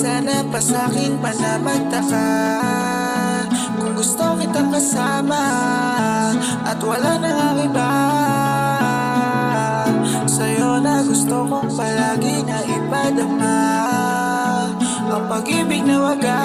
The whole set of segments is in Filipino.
sana pa sa'kin pa na Kung gusto kitang kasama At wala na nga iba. Sa'yo na gusto kong palagi na ipadama. Ang pag-ibig na wagas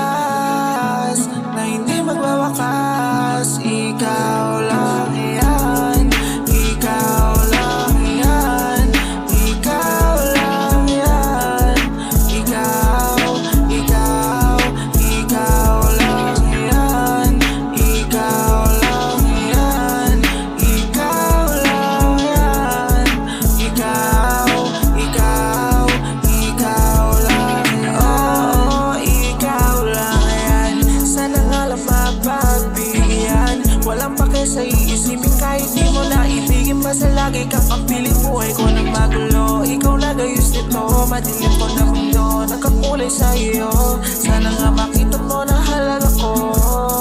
sa iisipin kahit di mo na ibigin Basta lagi kang kapiling buhay ko ng magulo. Ikaw nagayos nito, madilim ko na mundo. Nakakulay sa iyo, sana nga makita mo na halal ako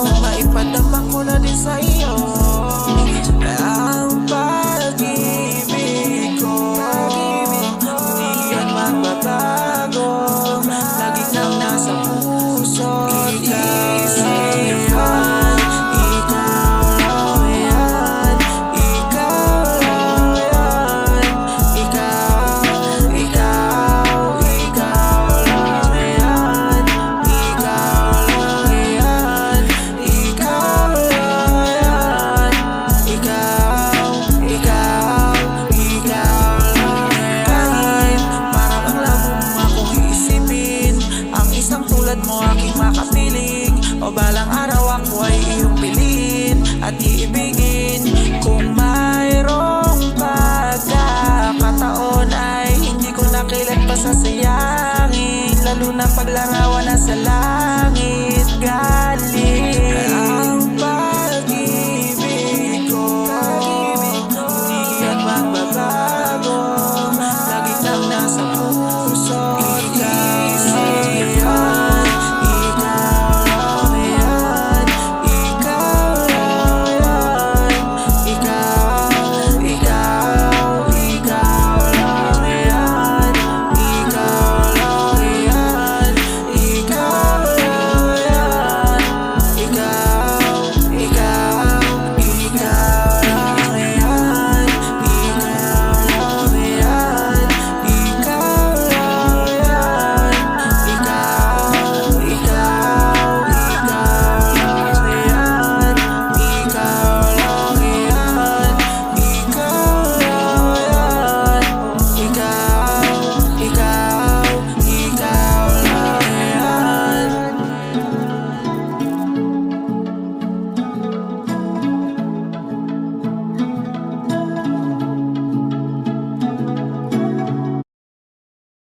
Na maipadama ko na din sa iyo. Ang pag-ibig ko. Hindi yan magbabay O balang araw ako ay iyong piliin at iibigin Kung mayroong pagkakataon ay hindi ko nakilat pa sasayangin Lalo na paglarawan na sa langit galing Ang pag-ibig ko, pag-ibig ko. hindi yan magbabalik